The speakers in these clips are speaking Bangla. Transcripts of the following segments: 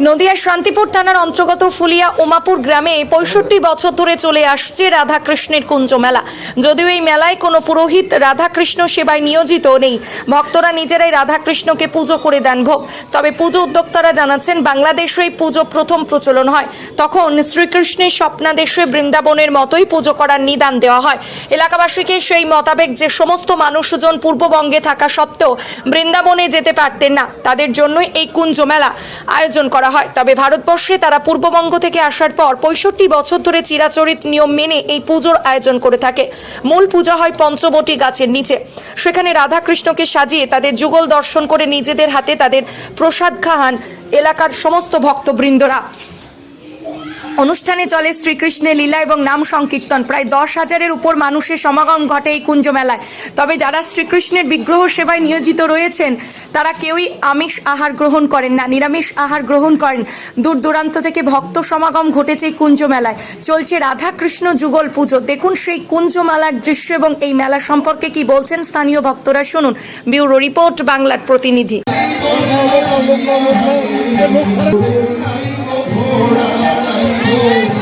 নদিয়ার শান্তিপুর থানার অন্তর্গত ফুলিয়া উমাপুর গ্রামে পঁয়ষট্টি বছর ধরে চলে আসছে রাধাকৃষ্ণের কুঞ্জ মেলা। যদিও এই মেলায় কোনো পুরোহিত রাধাকৃষ্ণ সেবায় নিয়োজিত নেই। ভক্তরা নিজেরাই রাধাকৃষ্ণকে পুজো করে দেন ভোগ। তবে পুজো উদ্যোক্তারা জানাচ্ছেন বাংলাদেশে এই পুজো প্রথম প্রচলন হয়। তখন শ্রীকৃষ্ণের স্বপ্নাদেশে বৃন্দাবনের মতোই পুজো করার নিদান দেওয়া হয়। এলাকাবাসীকে সেই মোতাবেক যে সমস্ত মানুষজন পূর্ববঙ্গে থাকা সত্ত্বেও বৃন্দাবনে যেতে পারতেন না, তাদের জন্যই এই কুঞ্জ মেলা আয়োজন করা হয়। তবে ভারতবর্ষে তারা পূর্ববঙ্গ থেকে আসার পর পঁয়ষট্টি বছর ধরে চিরাচরিত নিয়ম মেনে এই পুজোর আয়োজন করে থাকে। মূল পূজা হয় পঞ্চবটি গাছের নিচে। সেখানে রাধাকৃষ্ণকে সাজিয়ে তাদের যুগল দর্শন করে নিজেদের হাতে তাদের প্রসাদ খাহান এলাকার সমস্ত ভক্তবৃন্দরা। অনুষ্ঠানে চলে শ্রীকৃষ্ণের লীলা এবং নাম সংকীর্তন। প্রায় দশ হাজারের উপর মানুষের সমাগম ঘটে এই কুঞ্জ মেলায়। তবে যারা শ্রীকৃষ্ণের বিগ্রহ সেবায় নিয়োজিত রয়েছেন, তারা কেউই আমিষ আহার গ্রহণ করেন না, নিরামিষ আহার গ্রহণ করেন। দূর দূরান্ত থেকে ভক্ত সমাগম ঘটেছে এই কুঞ্জ মেলায়। চলছে রাধাকৃষ্ণ যুগল পুজো। দেখুন সেই কুঞ্জ মেলার দৃশ্য এবং এই মেলা সম্পর্কে কি বলছেন স্থানীয় ভক্তরা শুনুন। ব্যুরো রিপোর্ট, বাংলার প্রতিনিধি। এইদিকে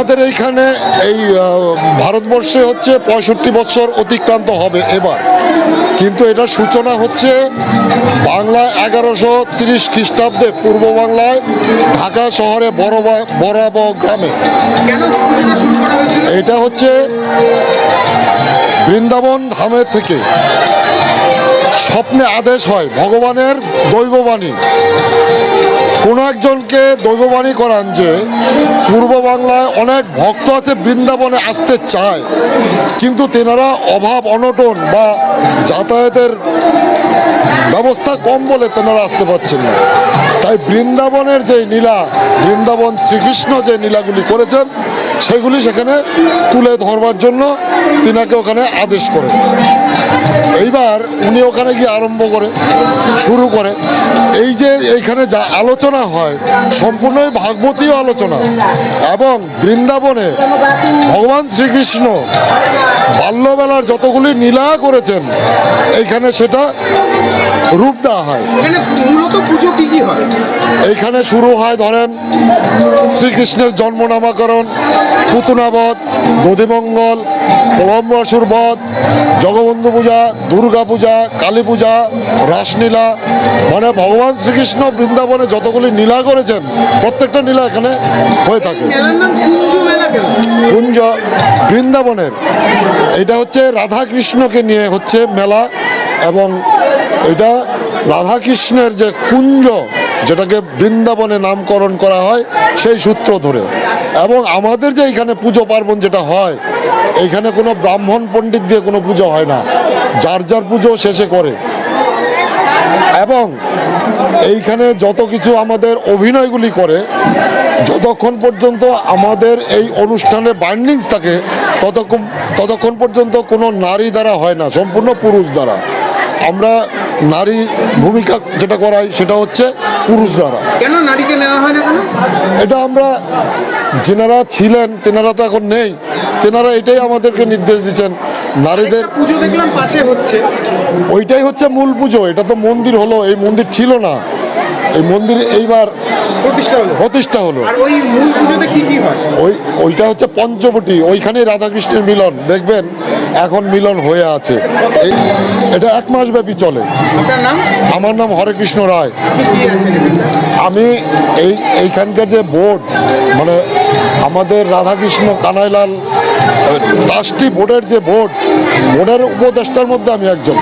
আমাদের এইখানে এই ভারতবর্ষে হচ্ছে পঁয়ষট্টি বছর অতিক্রান্ত হবে এবার। কিন্তু এটা সূচনা হচ্ছে বাংলায় এগারোশো তিরিশ খ্রিস্টাব্দে পূর্ব বাংলায় ঢাকা শহরে বড়বা বরাব গ্রামে। এটা হচ্ছে বৃন্দাবন ধামের থেকে স্বপ্নে আদেশ হয় ভগবানের দৈববাণী। কোনো একজনকে দৈববাণী করান যে পূর্ব বাংলায় অনেক ভক্ত আছে বৃন্দাবনে আসতে চায়, কিন্তু তেনারা অভাব অনটন বা যাতায়াতের ব্যবস্থা কম বলে তেনারা আসতে পারছেন না। তাই বৃন্দাবনের যে নীলা, বৃন্দাবন শ্রীকৃষ্ণ যে নীলাগুলি করেছেন, সেগুলি সেখানে তুলে ধরবার জন্য তিনাকে ওখানে আদেশ করেন। এইবার উনি ওখানে গিয়ে আরম্ভ করে শুরু করে। এই যে এইখানে যা আলোচনা হয় সম্পূর্ণই ভাগবতীয় আলোচনা। এবং বৃন্দাবনে ভগবান শ্রীকৃষ্ণ বাল্যবেলার যতগুলি নীলা করেছেন এইখানে সেটা রূপ দেওয়া হয়। হয়? এইখানে শুরু হয় ধরেন শ্রীকৃষ্ণের জন্ম নামাকরণ পুতনাবধ দধিমঙ্গল পরমরাসুর বধ জগবন্ধু পূজা দুর্গা পূজা কালী পূজা রাসলীলা মানে ভগবান শ্রীকৃষ্ণ বৃন্দাবনে যতগুলি নীলা করেছেন প্রত্যেকটা নীলা এখানে হয়ে থাকে। কুঞ্জ বৃন্দাবনের। এটা হচ্ছে রাধাকৃষ্ণকে নিয়ে হচ্ছে মেলা এবং এটা রাধাকৃষ্ণের যে কুঞ্জ যেটাকে বৃন্দাবনে নামকরণ করা হয় সেই সূত্র ধরে। এবং আমাদের যে এখানে পুজো পার্বণ যেটা হয় এখানে কোনো ব্রাহ্মণ পণ্ডিত দিয়ে কোনো পুজো হয় না। যার যার পুজো শেষে করে। এবং এইখানে যত কিছু আমাদের অভিনয়গুলি করে যতক্ষণ পর্যন্ত আমাদের এই অনুষ্ঠানে বাইন্ডিংস থাকে ততক্ষণ ততক্ষণ পর্যন্ত কোনো নারী দ্বারা হয় না সম্পূর্ণ পুরুষ দ্বারা। আমরা নারী ভূমিকা যেটা করাই সেটা হচ্ছে পুরুষ দ্বারা। কেন নারীকে নেওয়া হয় না কেন? এটা আমরা যেনারা ছিলেন তেনারা তো এখন নেই তেনারা এটাই আমাদেরকে নির্দেশ দিচ্ছেন নারীদের পুজো দেখলাম পাশে হচ্ছে। ওইটাই হচ্ছে মূল পুজো এটা তো মন্দির হলো এই মন্দির ছিল না। এই মন্দির এইবার প্রতিষ্ঠা হলো। প্রতিষ্ঠা হলো। আর ওই মূল পুজোতে কি কি হয়? ওই ওইটা হচ্ছে পঞ্চবটি ওইখানেই রাধাকৃষ্ণের মিলন দেখবেন এখন মিলন হয়ে আছে। এই এটা এক মাস ব্যাপী চলে নাম? আমার নাম হরেকৃষ্ণ রায়। আপনি কি আছেন এখানে? আমি এই এইখানকার যে বোর্ড মানে আমাদের রাধাকৃষ্ণ কানাইলাল ট্রাস্টি বোর্ডের যে বোর্ড বোর্ডের উপদেষ্টার মধ্যে আমি একজন।